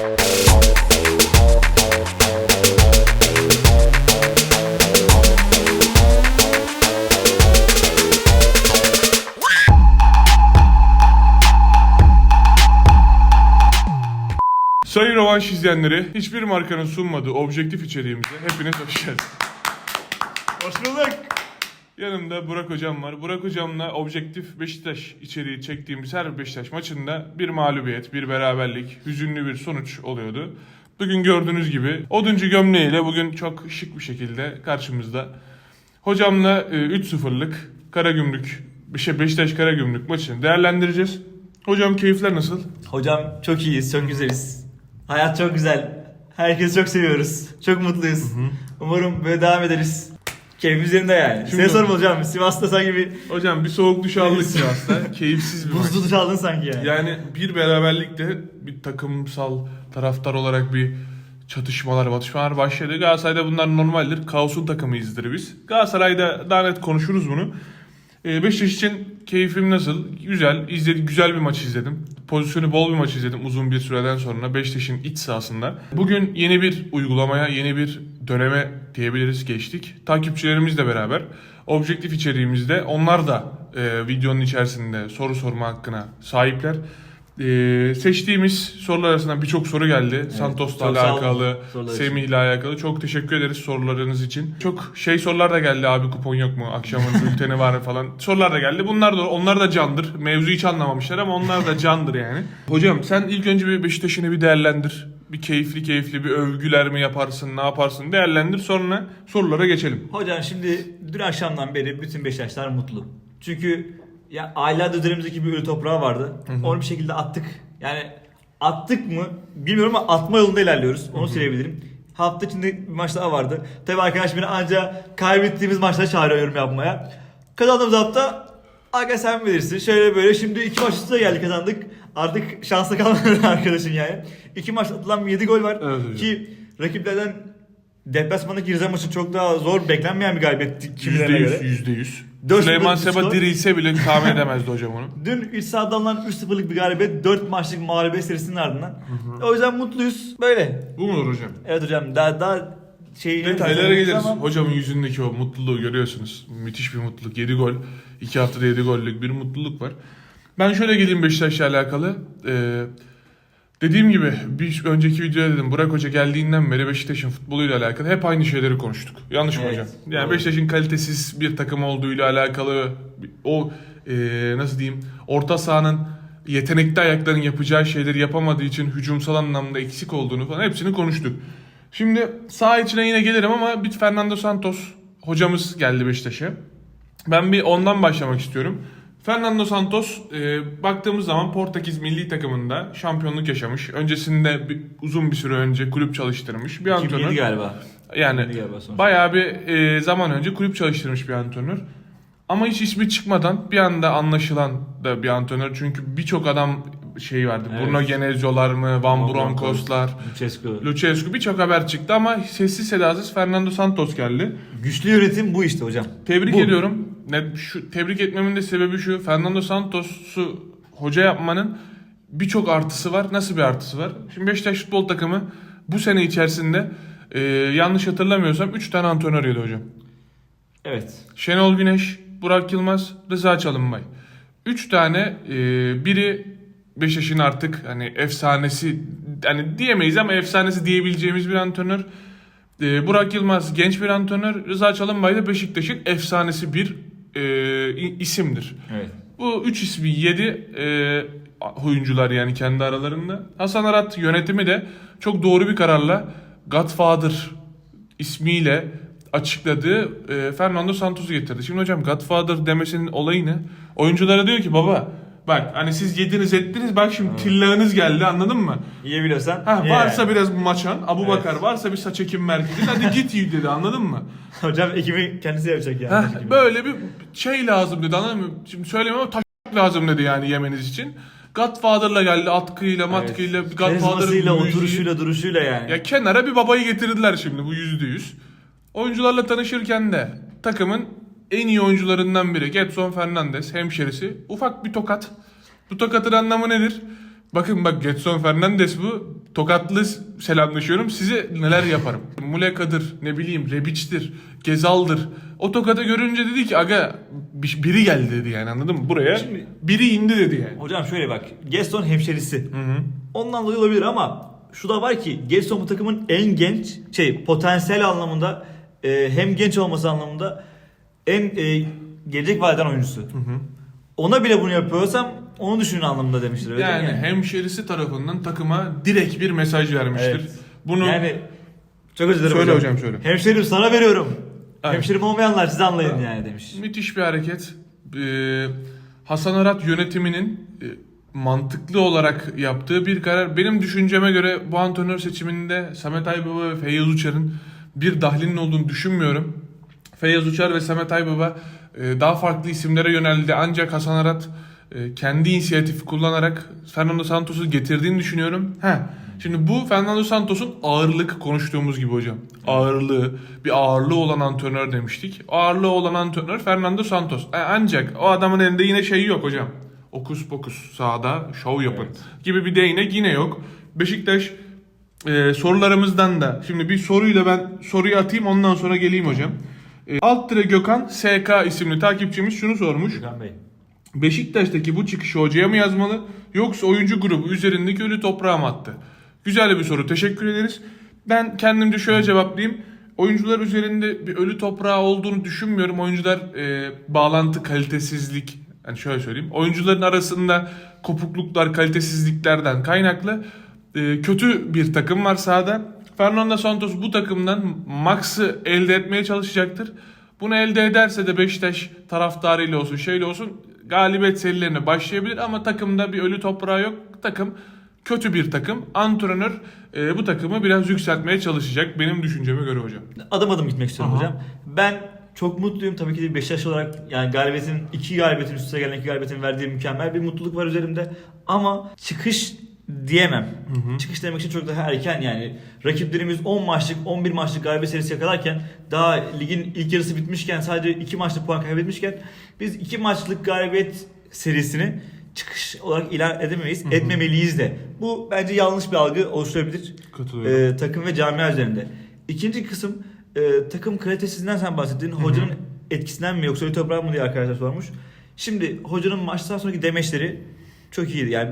Sayın Rovanş izleyenleri, hiçbir markanın sunmadığı objektif içeriğimize hepiniz hoş geldiniz. Hoş bulduk. Yanımda Burak Hocam var. Burak Hocam'la objektif Beşiktaş içeriği çektiğimiz her Beşiktaş maçında bir mağlubiyet, bir beraberlik, hüzünlü bir sonuç oluyordu. Bugün gördüğünüz gibi oduncu gömleğiyle bugün çok şık bir şekilde karşımızda. Hocamla e, 3-0'lık Karagümrük, şey Beşiktaş Karagümrük maçını değerlendireceğiz. Hocam keyifler nasıl? Hocam çok iyiyiz, çok güzeliz. Hayat çok güzel. Herkesi çok seviyoruz. Çok mutluyuz. Umarım böyle devam ederiz. Keyfimiz yerinde yani. Şimdi- Size sorma hocam. Sivas'ta sanki bir Hocam bir soğuk duş aldık Sivas'ta. Keyifsiz bir maç. buzlu duş aldın sanki yani. Yani bir beraberlikle bir takımsal taraftar olarak bir çatışmalar, batışmalar başladı. Galatasaray'da bunlar normaldir. Kaosun takımıyızdır biz. Galatasaray'da daha net konuşuruz bunu. Ee, Beşiktaş için keyfim nasıl? Güzel. İzledim, güzel bir maç izledim. Pozisyonu bol bir maç izledim uzun bir süreden sonra Beşiktaş'ın iç sahasında. Bugün yeni bir uygulamaya, yeni bir döneme diyebiliriz geçtik. Takipçilerimizle beraber objektif içeriğimizde onlar da e, videonun içerisinde soru sorma hakkına sahipler. E, seçtiğimiz sorular arasında birçok soru geldi. Santos'la sağ olun alakalı. Semih'le alakalı. Çok teşekkür ederiz sorularınız için. Çok şey sorular da geldi abi kupon yok mu? Akşamın bülteni var mı falan. Sorular da geldi. Bunlar da onlar da candır. Mevzu hiç anlamamışlar ama onlar da candır yani. Hocam sen ilk önce bir Beşiktaş'ını bir değerlendir. Bir keyifli keyifli bir övgüler mi yaparsın, ne yaparsın değerlendir. Sonra sorulara geçelim. Hocam şimdi dün akşamdan beri bütün Beşiktaşlar mutlu. Çünkü ya aylardır üzerimizdeki bir ölü toprağı vardı. Onu bir şekilde attık. Yani attık mı bilmiyorum ama atma yolunda ilerliyoruz. Onu söyleyebilirim. Hafta içinde bir maç daha vardı. Tabii arkadaş beni ancak kaybettiğimiz maçları çağırıyor yorum yapmaya. Kazandığımız hafta Aga sen bilirsin. Şöyle böyle şimdi iki maç üstüne geldi kazandık. Artık şanslı kalmadı arkadaşın yani. İki maç atılan 7 gol var. Evet. Ki rakiplerden deplasmandaki Rize maçı çok daha zor beklenmeyen bir galibiyet kimilerine yüz, göre. yüzde yüz. Dört Süleyman Seba skor. dirilse bile tahmin edemezdi hocam onu. Dün iç sahada alınan 3-0'lık bir galibiyet 4 maçlık mağlubiyet serisinin ardından. O yüzden mutluyuz. Böyle. Bu mudur hocam? Evet hocam daha daha şey Detaylara geliriz. Ama Hocamın yüzündeki o mutluluğu görüyorsunuz. Müthiş bir mutluluk. 7 gol. 2 haftada 7 gollük bir mutluluk var. Ben şöyle geleyim Beşiktaş'la alakalı. Ee, dediğim gibi bir önceki videoda dedim Burak Hoca geldiğinden beri Beşiktaş'ın futboluyla alakalı hep aynı şeyleri konuştuk. Yanlış mı Evet, hocam? Yani doğru. Beşiktaş'ın kalitesiz bir takım olduğuyla alakalı o e, nasıl diyeyim orta sahanın yetenekli ayakların yapacağı şeyleri yapamadığı için hücumsal anlamda eksik olduğunu falan hepsini konuştuk. Şimdi sağ içine yine gelirim ama bir Fernando Santos hocamız geldi Beşiktaş'a. Ben bir ondan başlamak istiyorum. Fernando Santos e, baktığımız zaman Portekiz milli takımında şampiyonluk yaşamış. Öncesinde bir, uzun bir süre önce kulüp çalıştırmış bir 2007 antrenör. galiba. Yani 2007 galiba sonuçta. bayağı bir e, zaman önce kulüp çalıştırmış bir antrenör. Ama hiç ismi çıkmadan bir anda anlaşılan da bir antrenör. Çünkü birçok adam şey vardı. Evet. Bruno Genezio'lar mı, Van Bronckhorst'lar, Lucescu. Lucescu birçok haber çıktı ama sessiz sedasız Fernando Santos geldi. Güçlü yönetim bu işte hocam. Tebrik Bu. ediyorum. Ne, şu, tebrik etmemin de sebebi şu. Fernando Santos'u hoca yapmanın birçok artısı var. Nasıl bir artısı var? Şimdi Beşiktaş futbol takımı bu sene içerisinde e, yanlış hatırlamıyorsam 3 tane antrenör yedi hocam. Evet. Şenol Güneş, Burak Yılmaz, Rıza Çalınbay. 3 tane e, biri Beşiktaş'ın artık hani efsanesi hani diyemeyiz ama efsanesi diyebileceğimiz bir antrenör. E, Burak Yılmaz genç bir antrenör. Rıza Çalınbay da Beşiktaş'ın efsanesi bir e, isimdir. Evet. Bu üç ismi yedi e, oyuncular yani kendi aralarında. Hasan Arat yönetimi de çok doğru bir kararla Godfather ismiyle açıkladığı e, Fernando Santos'u getirdi. Şimdi hocam Godfather demesinin olayı ne? Oyunculara diyor ki baba bak hani siz yediniz ettiniz bak şimdi tillağınız geldi anladın mı? Yiyebiliyorsan. Ha, ye varsa biraz maçan Abu Evet. Bakar varsa bir saç ekim merkezi hadi git yiyin dedi anladın mı? Hocam ekibi kendisi yapacak yani. Ekibi. böyle bir şey lazım dedi anladın mı? Şimdi söylemiyorum ama taş lazım dedi yani yemeniz için. Godfather'la geldi atkıyla matkıyla Karizmasıyla, müziği. oturuşuyla, duruşuyla yani. Ya kenara bir babayı getirdiler şimdi bu yüzde yüz. Oyuncularla tanışırken de takımın en iyi oyuncularından biri Getson Fernandes hemşerisi ufak bir tokat. Bu tokatın anlamı nedir? Bakın bak Getson Fernandes bu. Tokatlı selamlaşıyorum. Size neler yaparım. Muleka'dır, ne bileyim Rebic'tir, Gezal'dır. O tokatı görünce dedi ki aga bir- biri geldi dedi yani anladın mı? Buraya Şimdi- biri indi dedi yani. Hocam şöyle bak. Gaston hemşerisi. Hı hı. Ondan dolayı olabilir ama şu da var ki Gelson bu takımın en genç şey potansiyel anlamında e, hem genç olması anlamında en e, gelecek vadeden oyuncusu. Ona bile bunu yapıyorsam onu düşünün anlamında demiştir. Öyle Yani mi? hemşerisi tarafından takıma direkt bir mesaj vermiştir. Evet. Bunu yani çok özür dilerim Söyle hocam, söyle. Hemşerim sana veriyorum. Evet. Hemşerim olmayanlar siz anlayın yani demiş. müthiş bir hareket. Ee, Hasan Arat yönetiminin e, mantıklı olarak yaptığı bir karar. Benim düşünceme göre bu antrenör seçiminde Samet Aybaba ve Feyyaz Uçar'ın bir dahlinin olduğunu düşünmüyorum. Feyyaz Uçar ve Samet Aybaba e, daha farklı isimlere yöneldi ancak Hasan Arat e, kendi inisiyatifi kullanarak Fernando Santos'u getirdiğini düşünüyorum. Ha, şimdi bu Fernando Santos'un ağırlık konuştuğumuz gibi hocam. Ağırlığı, bir ağırlığı olan antrenör demiştik. Ağırlığı olan antrenör Fernando Santos. E, ancak o adamın elinde yine şeyi yok hocam. Okus pokus sahada şov yapın gibi bir değnek yine yok. Beşiktaş e, sorularımızdan da şimdi bir soruyla ben soruyu atayım ondan sonra geleyim hocam. E, alt dire Gökhan SK isimli takipçimiz şunu sormuş. Gökhan Bey. Beşiktaş'taki bu çıkışı hocaya mı yazmalı yoksa oyuncu grubu üzerindeki ölü toprağa mı attı? Güzel bir soru teşekkür ederiz. Ben kendimce şöyle cevaplayayım. Oyuncular üzerinde bir ölü toprağı olduğunu düşünmüyorum. Oyuncular e, bağlantı kalitesizlik yani şöyle söyleyeyim. Oyuncuların arasında kopukluklar, kalitesizliklerden kaynaklı e, kötü bir takım var sahada. Fernando Santos bu takımdan maksı elde etmeye çalışacaktır. Bunu elde ederse de Beşiktaş taraftarıyla olsun şeyle olsun galibiyet serilerine başlayabilir ama takımda bir ölü toprağı yok. Takım kötü bir takım. Antrenör e, bu takımı biraz yükseltmeye çalışacak benim düşünceme göre hocam. Adım adım gitmek istiyorum Aha. hocam. Ben çok mutluyum tabii ki de Beşiktaş olarak yani galibiyetin iki galibiyetin üst üste gelen iki galibiyetin verdiği mükemmel bir mutluluk var üzerimde. Ama çıkış diyemem. Çıkış demek için çok daha erken yani. Rakiplerimiz 10 maçlık 11 maçlık galibiyet serisi yakalarken daha ligin ilk yarısı bitmişken sadece 2 maçlık puan kaybetmişken biz 2 maçlık galibiyet serisini çıkış olarak ilan edemeyiz. Etmemeliyiz de. Bu bence yanlış bir algı oluşturabilir. Katılıyorum. Ee, takım ve camia üzerinde. İkinci kısım e, takım kalitesizliğinden sen bahsettin. Hocanın etkisinden mi yoksa toprağı mı diye arkadaşlar sormuş. Şimdi hocanın maçtan sonraki demeçleri çok iyiydi. Yani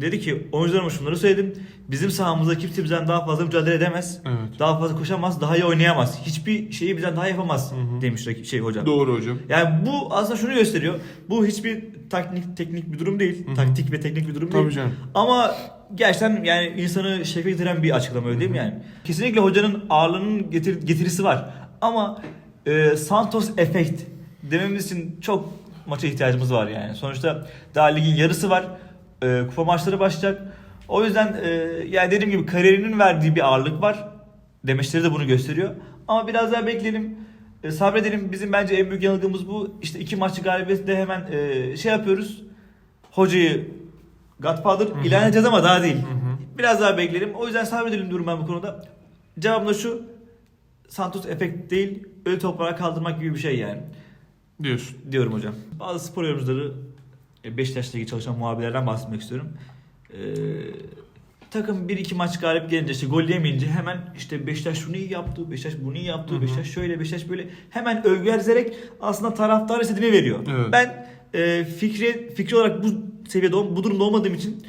dedi ki oyuncularıma şunları söyledim. Bizim sahamızda kimse bizden daha fazla mücadele edemez. Evet. Daha fazla koşamaz, daha iyi oynayamaz. Hiçbir şeyi bizden daha yapamaz demiş rakip- şey hocam. Doğru hocam. Yani bu aslında şunu gösteriyor. Bu hiçbir teknik teknik bir durum değil. Taktik ve teknik bir durum Tabii değil. canım. Ama gerçekten yani insanı şevke getiren bir açıklama öyle değil mi yani? Kesinlikle hocanın ağırlığının getir- getirisi var. Ama e, Santos efekt dememiz için çok maça ihtiyacımız var yani. Sonuçta daha ligin yarısı var. E, kupa maçları başlayacak. O yüzden e, yani dediğim gibi kariyerinin verdiği bir ağırlık var. Demeçleri de bunu gösteriyor. Ama biraz daha bekleyelim. E, sabredelim. Bizim bence en büyük yanılgımız bu. İşte iki maçlı galibiyette hemen e, şey yapıyoruz. Hocayı Godfather ilan edeceğiz ama daha değil. Biraz daha bekleyelim. O yüzden sabredelim diyorum ben bu konuda. Cevabım da şu. Santos efekt değil, ölü toprağa kaldırmak gibi bir şey yani. Diyorsun. Diyorum hocam. Bazı spor yorumcuları Beşiktaş'ta ilgili çalışan muhabirlerden bahsetmek istiyorum. Ee, takım 1-2 maç galip gelince işte gol yemeyince hemen işte Beşiktaş şunu iyi yaptı, Beşiktaş bunu iyi yaptı, Hı hı. Beşiktaş şöyle, Beşiktaş böyle hemen övgü vererek aslında taraftar istediğini veriyor. Evet. Ben e, fikri, fikri olarak bu seviyede bu durumda olmadığım için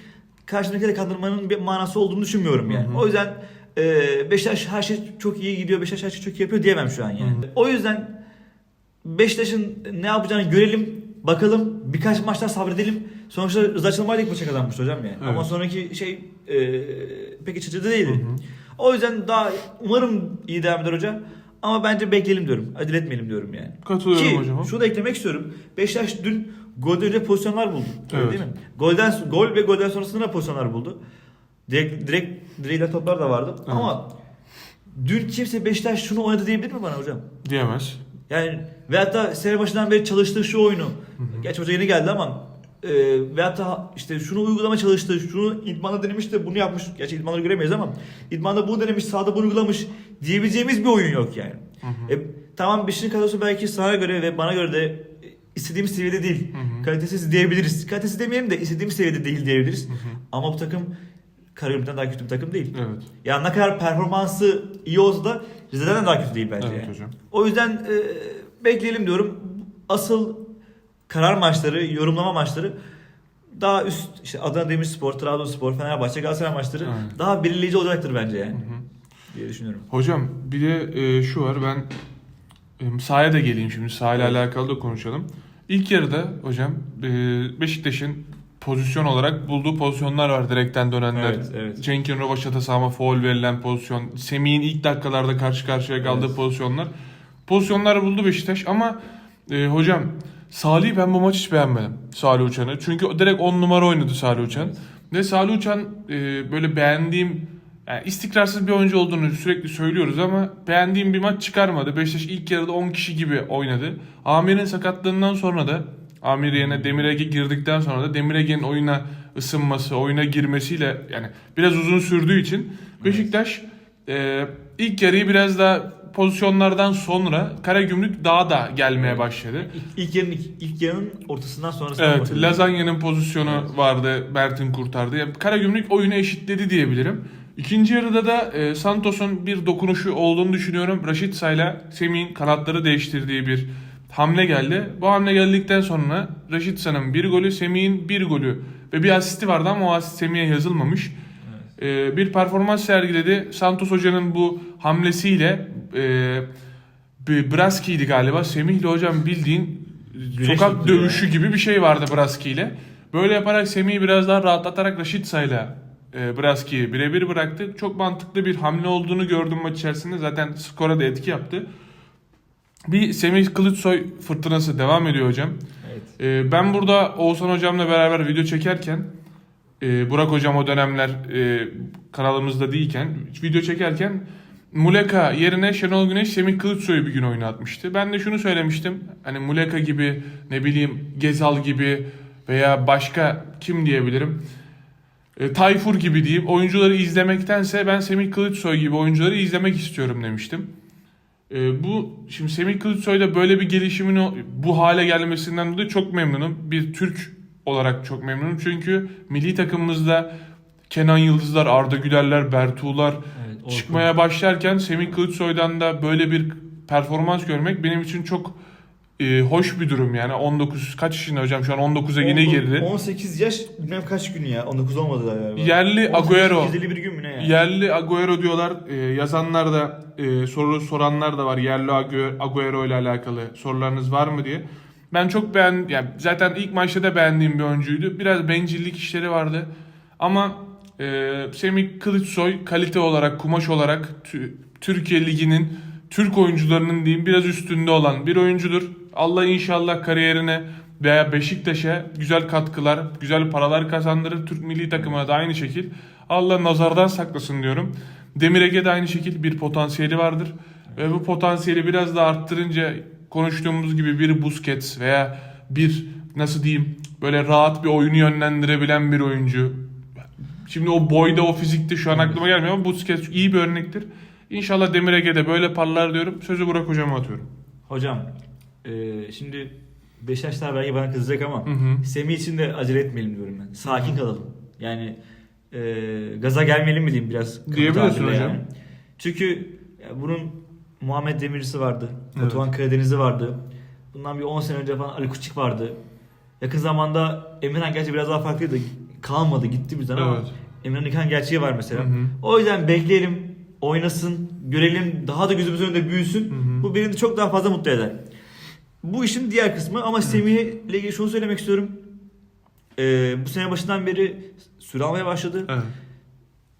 karşımdaki de kandırmanın bir manası olduğunu düşünmüyorum yani. Hı hı. O yüzden e, Beşiktaş her şey çok iyi gidiyor, Beşiktaş her şey çok iyi yapıyor diyemem şu an yani. Hı hı. O yüzden Beşiktaş'ın ne yapacağını görelim, bakalım. Birkaç maçlar sabredelim. Sonuçta Rıza Çalınbay ilk maça kazanmıştı hocam yani. Evet. Ama sonraki şey e, pek iç açıcı değildi. Hı hı. O yüzden daha umarım iyi devam eder hoca. Ama bence bekleyelim diyorum. Acele etmeyelim diyorum yani. Katılıyorum Ki hocam. şunu da eklemek istiyorum. Beşiktaş dün golden önce pozisyonlar buldu. Evet. değil mi? Golden, gol ve golden sonrasında da pozisyonlar buldu. Direkt, direkt direğiyle toplar da vardı. Evet. Ama dün kimse Beşiktaş şunu oynadı diyebilir mi bana hocam? Diyemez. Yani ve hatta sene başından beri çalıştığı şu oyunu. Gerçi hoca yeni geldi ama e, ve hatta işte şunu uygulama çalıştı, şunu idmanda denemiş de bunu yapmış. Gerçi idmanları göremeyiz ama idmanda bunu denemiş, sahada bunu uygulamış diyebileceğimiz bir oyun yok yani. E, tamam Beşiktaş'ın kadrosu belki sana göre ve bana göre de istediğimiz seviyede değil. Hı hı. Kalitesiz diyebiliriz. Kalitesiz demeyelim de istediğimiz seviyede değil diyebiliriz. Ama bu takım Karagümrük'ten daha kötü bir takım değil. Evet. Yani ne kadar performansı iyi olsa da Rize'den de daha kötü değil bence. Evet yani. hocam. O yüzden e, bekleyelim diyorum. Asıl karar maçları, yorumlama maçları daha üst işte Adana Demirspor, Trabzonspor, Fenerbahçe, Galatasaray maçları Aynen. daha belirleyici olacaktır bence yani. Hı hı. diye düşünüyorum. Hocam bir de e, şu var ben e, sahaya da geleyim şimdi sahayla Evet. alakalı da konuşalım. İlk yarıda hocam e, Beşiktaş'ın pozisyon olarak bulduğu pozisyonlar var direkten dönenler. Evet, evet. Cenk'in Rovaşat'a sağma foul verilen pozisyon. Semih'in ilk dakikalarda karşı karşıya kaldığı Evet. pozisyonlar. Pozisyonları buldu Beşiktaş ama e, hocam Salih ben bu maçı hiç beğenmedim. Salih Uçan'ı. Çünkü direkt 10 numara oynadı Salih Uçan. Ve Salih Uçan e, böyle beğendiğim yani istikrarsız bir oyuncu olduğunu sürekli söylüyoruz ama beğendiğim bir maç çıkarmadı. Beşiktaş ilk yarıda 10 kişi gibi oynadı. Amir'in sakatlığından sonra da Amir yerine Demir Ege girdikten sonra da Demir Ege'nin oyuna ısınması, oyuna girmesiyle yani biraz uzun sürdüğü için Beşiktaş e, ilk yarıyı biraz daha pozisyonlardan sonra Karagümrük daha da gelmeye başladı. İlk, ilk yarının ilk, yarının ortasından sonrasında Evet. Lazanya'nın pozisyonu Evet. vardı, Mert'in kurtardı. Yani Karagümrük oyunu eşitledi diyebilirim. İkinci yarıda da e, Santos'un bir dokunuşu olduğunu düşünüyorum. Raşit Say'la Semih'in kanatları değiştirdiği bir hamle geldi. Bu hamle geldikten sonra Raşit Say'ın bir golü, Semih'in bir golü ve bir asisti vardı ama o asist Semih'e yazılmamış. E, bir performans sergiledi. Santos Hoca'nın bu hamlesiyle e, Braski'ydi galiba. Semih'le hocam bildiğin Güreş sokak dövüşü ya. gibi bir şey vardı Braski ile. Böyle yaparak Semih'i biraz daha rahatlatarak Raşitsa'yla e, Braski'yi birebir bıraktı. Çok mantıklı bir hamle olduğunu gördüm maç içerisinde. Zaten skora da etki yaptı. Bir Semih Kılıçsoy fırtınası devam ediyor hocam. Evet. E, ben burada Oğuzhan hocamla beraber video çekerken e, Burak hocam o dönemler e, kanalımızda değilken video çekerken Muleka yerine Şenol Güneş Semih Kılıçsoy'u bir gün oynatmıştı. Ben de şunu söylemiştim. Hani Muleka gibi ne bileyim Gezal gibi veya başka kim diyebilirim? E, Tayfur gibi diyeyim. Oyuncuları izlemektense ben Semih Kılıçsoy gibi oyuncuları izlemek istiyorum demiştim. E, bu şimdi Semih Kılıçsoy'da böyle bir gelişimin bu hale gelmesinden dolayı çok memnunum. Bir Türk olarak çok memnunum. Çünkü milli takımımızda Kenan Yıldızlar, Arda Gülerler, Bertuğlar Orkun. çıkmaya başlarken Semih Kılıçsoy'dan da böyle bir performans görmek benim için çok e, hoş bir durum yani. 19 kaç yaşında hocam şu an 19'a yine girdi. 18 yaş bilmem kaç gün ya. 19 olmadı da galiba. Yerli 18, Agüero. 251 gün mü ne ya? Yerli Agüero diyorlar. E, yazanlar da e, soru soranlar da var. Yerli Agüero, Agüero ile alakalı sorularınız var mı diye. Ben çok beğen yani zaten ilk maçta da beğendiğim bir oyuncuydu. Biraz bencillik işleri vardı. Ama e, Semih Kılıçsoy kalite olarak, kumaş olarak tü- Türkiye Ligi'nin Türk oyuncularının diyeyim biraz üstünde olan bir oyuncudur. Allah inşallah kariyerine veya Beşiktaş'a güzel katkılar, güzel paralar kazandırır. Türk milli takımına da aynı şekil. Allah nazardan saklasın diyorum. Demir Ege de aynı şekil bir potansiyeli vardır. Ve bu potansiyeli biraz da arttırınca konuştuğumuz gibi bir Busquets veya bir nasıl diyeyim böyle rahat bir oyunu yönlendirebilen bir oyuncu. Şimdi o boyda o fizikte şu an aklıma gelmiyor ama Busquets iyi bir örnektir. İnşallah Demir Ege'de böyle parlar diyorum. Sözü Burak hocama atıyorum. Hocam e, şimdi Beşiktaşlar belki bana kızacak ama Hı hı. Semih için de acele etmeyelim diyorum ben. Sakin kalalım. Yani e, gaza gelmeyelim mi diyeyim biraz. Diyebilirsin hocam. Yani. Çünkü ya bunun Muhammed Demirci vardı. Evet. Batuhan Karadeniz'i vardı. Bundan bir 10 sene önce falan Ali Kuçik vardı. Yakın zamanda Emirhan gerçi biraz daha farklıydı. Kalmadı gitti bizden ama Evet. Emirhan İlkan gerçeği var mesela. Hı hı. O yüzden bekleyelim, oynasın, görelim, daha da gözümüzün önünde büyüsün. Hı hı. Bu de çok daha fazla mutlu eder. Bu işin diğer kısmı ama Semih ile ilgili şunu söylemek istiyorum. Ee, bu sene başından beri süre almaya başladı. Evet.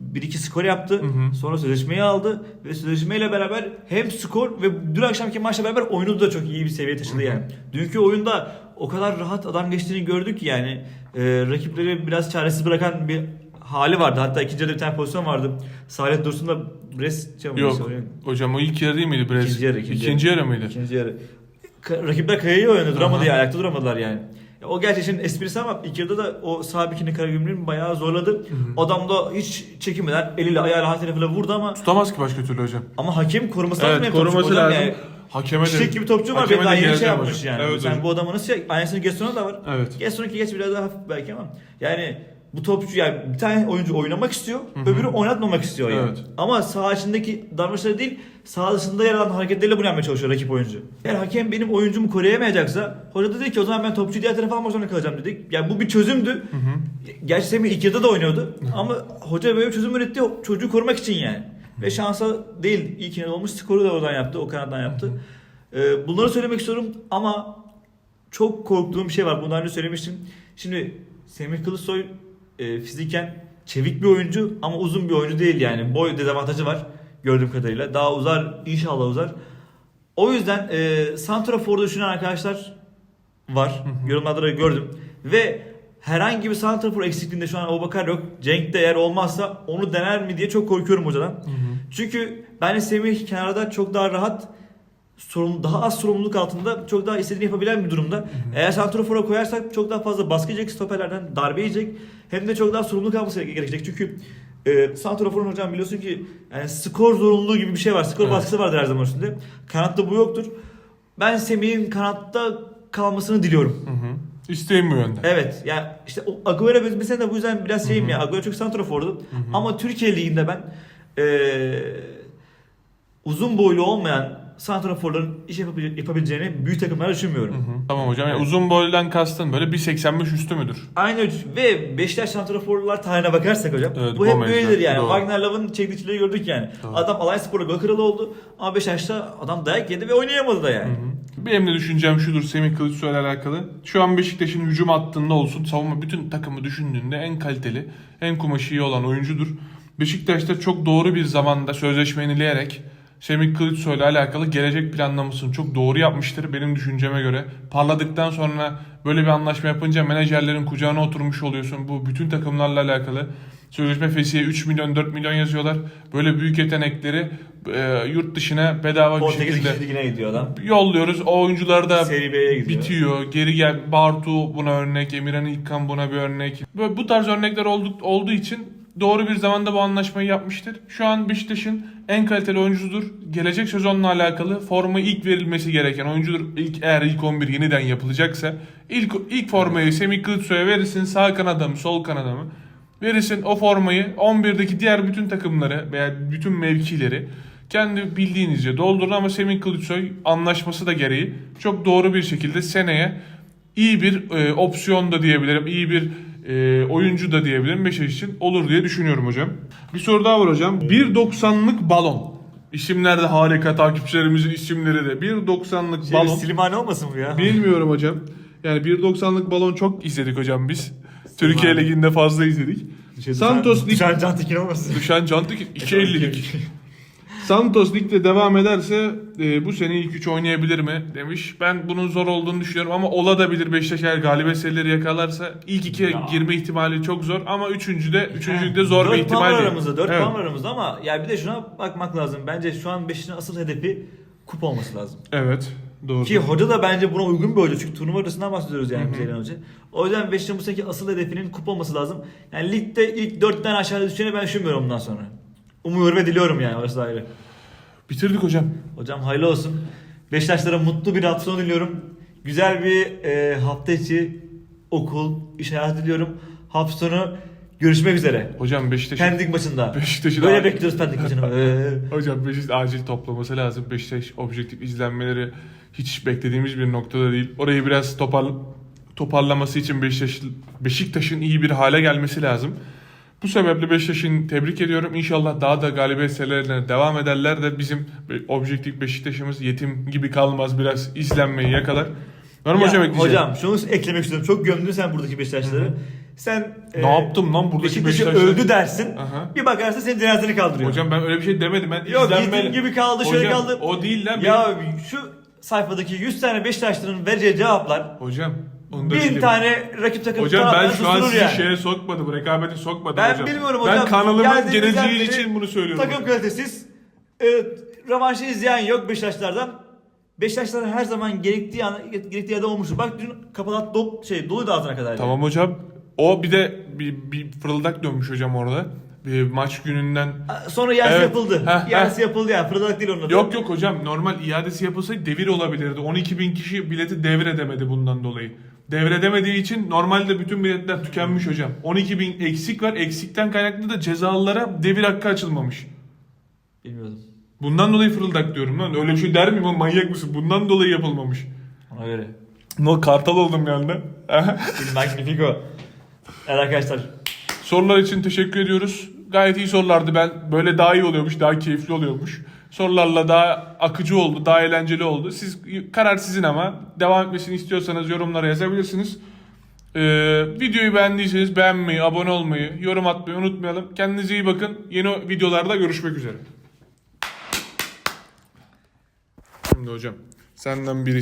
Bir iki skor yaptı. Hı hı. Sonra sözleşmeyi aldı. Ve sözleşmeyle beraber hem skor ve dün akşamki maçla beraber oyunu da çok iyi bir seviyeye taşıdı yani. Dünkü oyunda o kadar rahat adam geçtiğini gördük ki yani. E, rakipleri biraz çaresiz bırakan bir hali vardı. Hatta ikinci yarıda bir tane pozisyon vardı. Salih Dursun da Brest Yok. Hocam o ilk yarı değil miydi Brez? İkinci yarı, ikinci İkinci yarı. yarı mıydı? İkinci yarı. Ka- rakipler kayayı oynadı. Duramadı ya. Ayakta duramadılar yani. Ya o gerçi işin esprisi ama ilk yarıda da o sağ bekini Karagümrük'ün bayağı zorladı. Adam da hiç çekinmeden eliyle ayağıyla her tarafıyla vurdu ama Tutamaz ki başka türlü hocam. ama hakem koruması lazım. Evet koruması lazım. yani. Hakeme de- çiçek gibi topçu var. Benim daha yeni şey yapmış hocam. yani. Evet Sen hocam. bu adamı nasıl aynısını Gaston'a da var. Evet. Gaston'unki geç biraz daha hafif belki ama yani bu topçu yani bir tane oyuncu oynamak istiyor, öbürü oynatmamak istiyor yani. Evet. Ama saha içindeki davranışları değil, saha dışında yer alan hareketleriyle bunu yapmaya çalışıyor rakip oyuncu. Yani hakem benim oyuncumu koruyamayacaksa hoca dedi ki o zaman ben topçuyu diğer tarafa almak zorunda kalacağım dedik. Yani bu bir çözümdü. Gerçi Semih ilk yarıda da oynuyordu ama hoca böyle bir çözüm üretti çocuğu korumak için yani. Ve şansa değil ilk yarıda olmuş skoru da oradan yaptı, o kanattan yaptı. Ee, bunları söylemek istiyorum ama çok korktuğum bir şey var. Bundan önce söylemiştim. Şimdi Semih Kılıçsoy e, fiziken çevik bir oyuncu ama uzun bir oyuncu değil yani. Boy dezavantajı var gördüğüm kadarıyla. Daha uzar, inşallah uzar. O yüzden e, Santrafor'da düşünen arkadaşlar var. Yorumlarda da gördüm. Ve herhangi bir Santrafor eksikliğinde şu an Abubakar yok. Cenk de eğer olmazsa onu dener mi diye çok korkuyorum hocadan. Çünkü bence Semih kenarda çok daha rahat sorumlu, daha az sorumluluk altında çok daha istediğini yapabilen bir durumda. Eğer Santrafor'a koyarsak çok daha fazla baskı yiyecek, stoperlerden darbe yiyecek. Hem de çok daha sorumluluk alması gerekecek. Çünkü e, Santrafor'un hocam biliyorsun ki yani skor zorunluluğu gibi bir şey var. Skor Evet. baskısı vardır her zaman üstünde. Kanatta bu yoktur. Ben Semih'in kanatta kalmasını diliyorum. Hı hı. İsteğim bu yönde. Evet yani işte o Agüero mesela de bu yüzden biraz şeyim ya. Agüero çok santrafordu. Ama Türkiye Ligi'nde ben eee, uzun boylu olmayan santraforların iş yapabil- yapabileceğini büyük takımlara düşünmüyorum. Hı hı. Tamam hocam. Yani uzun boydan kastın böyle 1.85 üstü müdür? Aynı ölçü- ve Beşiktaş santraforlar tarihine bakarsak hocam Evet, bu hep böyledir yani. doğru. Wagner Love'ın çektikçiliği gördük yani. Doğru. Adam Alliancespor'da gol kralı oldu ama Beşiktaş'ta adam dayak yedi ve oynayamadı da yani. Benim de düşüncem şudur Semih Kılıçsoy alakalı. Şu an Beşiktaş'ın hücum hattında olsun savunma bütün takımı düşündüğünde en kaliteli, en kumaşı iyi olan oyuncudur. Beşiktaş'ta çok doğru bir zamanda sözleşme yenileyerek Semih Kılıçsoy alakalı gelecek planlamasını çok doğru yapmıştır benim düşünceme göre. Parladıktan sonra böyle bir anlaşma yapınca menajerlerin kucağına oturmuş oluyorsun. Bu bütün takımlarla alakalı. Sözleşme fesiye 3 milyon 4 milyon yazıyorlar. Böyle büyük yetenekleri e, yurt dışına bedava bir Portekiz şekilde 2. Ligine gidiyor adam. yolluyoruz. O oyuncular da B'ye gidiyor. bitiyor. Geri gel Bartu buna örnek, Emirhan İlkan buna bir örnek. Böyle bu tarz örnekler olduk, olduğu için doğru bir zamanda bu anlaşmayı yapmıştır. Şu an Beşiktaş'ın en kaliteli oyuncusudur. Gelecek sezonla alakalı forma ilk verilmesi gereken oyuncudur. İlk eğer ilk 11 yeniden yapılacaksa ilk ilk formayı Semih Kılıçsoy'a verirsin sağ kanada mı sol kanada mı? Verirsin o formayı 11'deki diğer bütün takımları veya bütün mevkileri kendi bildiğinizce doldurun ama Semih Kılıçsoy anlaşması da gereği çok doğru bir şekilde seneye iyi bir e, opsiyon da diyebilirim. iyi bir e, oyuncu da diyebilirim Beşiktaş için olur diye düşünüyorum hocam. Bir soru daha var hocam. 1.90'lık balon. İsimler de harika takipçilerimizin isimleri de. 1.90'lık Şey, balon. Slimani olmasın bu ya? Bilmiyorum hocam. Yani 1.90'lık balon çok izledik hocam biz. Türkiye Ligi'nde fazla izledik. Şey, Santos Lig Düşen Can Tekin olmasın? Düşen Cantık 2.50'lik. Santos Lig'de devam ederse e, bu sene ilk 3 oynayabilir mi demiş. Ben bunun zor olduğunu düşünüyorum ama ola da bilir Beşiktaş eğer galibiyet serileri yakalarsa ilk 2'ye Ya. girme ihtimali çok zor ama üçüncüde üçüncülükte zor bir Dört ihtimal puan var değil. aramızda, 4 Evet. puan aramızda ama ya bir de şuna bakmak lazım. Bence şu an Beşiktaş'ın asıl hedefi kupa olması lazım. Evet. Doğru. Ki hoca da bence buna uygun bir hoca. Çünkü turnuva arasından bahsediyoruz yani Eren Hoca. O yüzden Beşiktaş'ın bu seneki asıl hedefinin kupa olması lazım. Yani ligde ilk 4'ten aşağıda düşeceğini ben düşünmüyorum bundan sonra. Umuyorum ve diliyorum yani orası da ayrı. Bitirdik hocam. Hocam hayırlı olsun. Beşiktaşlara mutlu bir hafta sonu diliyorum. Güzel bir e, hafta içi okul, iş hayatı diliyorum. Hafta sonu görüşmek üzere. Hocam Beşiktaş'ın Pendik maçında. Beşiktaş'ın Böyle bekliyoruz Pendik maçını. Ee, Hocam Beşiktaş acil toplaması lazım. Beşiktaş objektif izlenmeleri hiç beklediğimiz bir noktada değil. Orayı biraz topar, toparlaması için Beşiktaş, Beşiktaş'ın iyi bir hale gelmesi lazım. Bu sebeple Beşiktaş'ın tebrik ediyorum. İnşallah daha da galibiyet serilerine devam ederler de bizim objektif Beşiktaş'ımız yetim gibi kalmaz. Biraz izlenmeyi yakalar. Var mı Ya, hocam ekleyeceğim? Hocam şunu eklemek istiyorum. Çok gömdün sen buradaki Beşiktaşları. Sen e, Ne yaptım lan buradaki Beşiktaş'ı Beşiktaşları? öldü dersin. Aha. Bir bakarsın senin cenazeni kaldırıyor. Hocam ben öyle bir şey demedim. Ben Yok izlenme- yetim gibi kaldı şöyle Hocam, kaldı. O değil lan. Ya şu sayfadaki 100 tane Beşiktaşlı'nın vereceği cevaplar Hocam. Onu da bin bildim. tane rakip takım Hocam ben şu an susturur sizi yani. şeye sokmadım, rekabete sokmadım Ben hocam. bilmiyorum hocam. Ben kanalımın Geldiğimizden geleceği için bunu söylüyorum. Takım kalitesiz. E, rövanşı izleyen yok Beşiktaşlardan. Beşiktaşlar her zaman gerektiği an, gerektiği yerde olmuştur. Bak dün kapalı dop şey doluydu ağzına kadar. Tamam hocam. O bir de bir, bir fırıldak dönmüş hocam orada. bir maç gününden Sonra yarısı Evet. yapıldı. Heh, yapıldı ya. Fırladak değil onun. Yok yok hocam normal iadesi yapılsaydı devir olabilirdi. 12 bin kişi bileti devredemedi bundan dolayı. Devredemediği için normalde bütün biletler tükenmiş hocam. 12 bin eksik var. Eksikten kaynaklı da cezalılara devir hakkı açılmamış. Bilmiyordum. Bundan dolayı fırıldak diyorum lan. Öyle bir şey der miyim oğlum manyak mısın? Bundan dolayı yapılmamış. Ona göre. No kartal oldum bir anda. Magnifico. Evet arkadaşlar. Sorular için teşekkür ediyoruz. Gayet iyi sorulardı. Ben böyle daha iyi oluyormuş, daha keyifli oluyormuş. Sorularla daha akıcı oldu, daha eğlenceli oldu. Siz karar sizin ama devam etmesini istiyorsanız yorumlara yazabilirsiniz. Ee, videoyu beğendiyseniz beğenmeyi, abone olmayı, yorum atmayı unutmayalım. Kendinize iyi bakın. Yeni videolarda görüşmek üzere. Şimdi hocam senden bir